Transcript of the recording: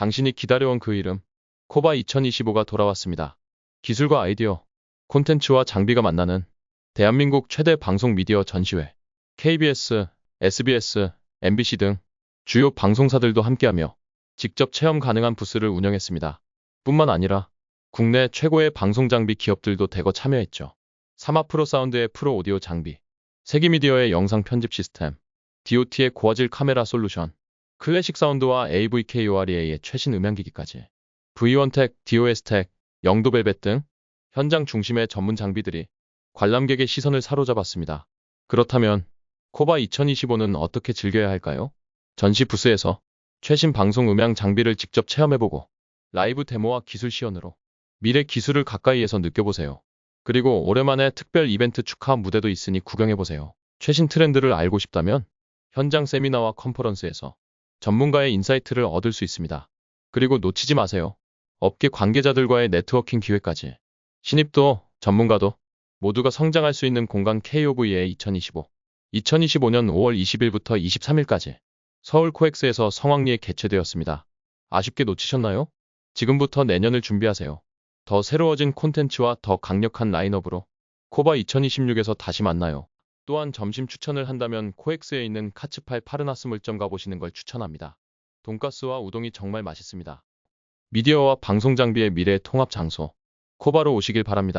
당신이 기다려온 그 이름. 코바 2025가 돌아왔습니다. 기술과 아이디어, 콘텐츠와 장비가 만나는 대한민국 최대 방송 미디어 전시회. KBS, SBS, MBC 등 주요 방송사들도 함께하며 직접 체험 가능한 부스를 운영했습니다. 뿐만 아니라 국내 최고의 방송 장비 기업들도 대거 참여했죠. 사마 프로 사운드의 프로 오디오 장비, 세기미디어의 영상 편집 시스템, DOT의 고화질 카메라 솔루션, 클래식 사운드와 AVK-OREA의 최신 음향기기까지 V1텍, DOS텍, 영도벨벳 등 현장 중심의 전문 장비들이 관람객의 시선을 사로잡았습니다. 그렇다면 코바 2025는 어떻게 즐겨야 할까요? 전시 부스에서 최신 방송 음향 장비를 직접 체험해보고 라이브 데모와 기술 시연으로 미래 기술을 가까이에서 느껴보세요. 그리고 오랜만에 특별 이벤트 축하 무대도 있으니 구경해보세요. 최신 트렌드를 알고 싶다면 현장 세미나와 컨퍼런스에서 전문가의 인사이트를 얻을 수 있습니다. 그리고 놓치지 마세요. 업계 관계자들과의 네트워킹 기회까지. 신입도 전문가도 모두가 성장할 수 있는 공간 KOVA 2025. 2025년 5월 20일부터 23일까지 서울 코엑스에서 성황리에 개최되었습니다. 아쉽게 놓치셨나요? 지금부터 내년을 준비하세요. 더 새로워진 콘텐츠와 더 강력한 라인업으로 코바 2026에서 다시 만나요. 또한 점심 추천을 한다면 코엑스에 있는 카츠팔 파르나스 물점 가보시는 걸 추천합니다. 돈가스와 우동이 정말 맛있습니다. 미디어와 방송 장비의 미래 통합 장소 코바로 오시길 바랍니다.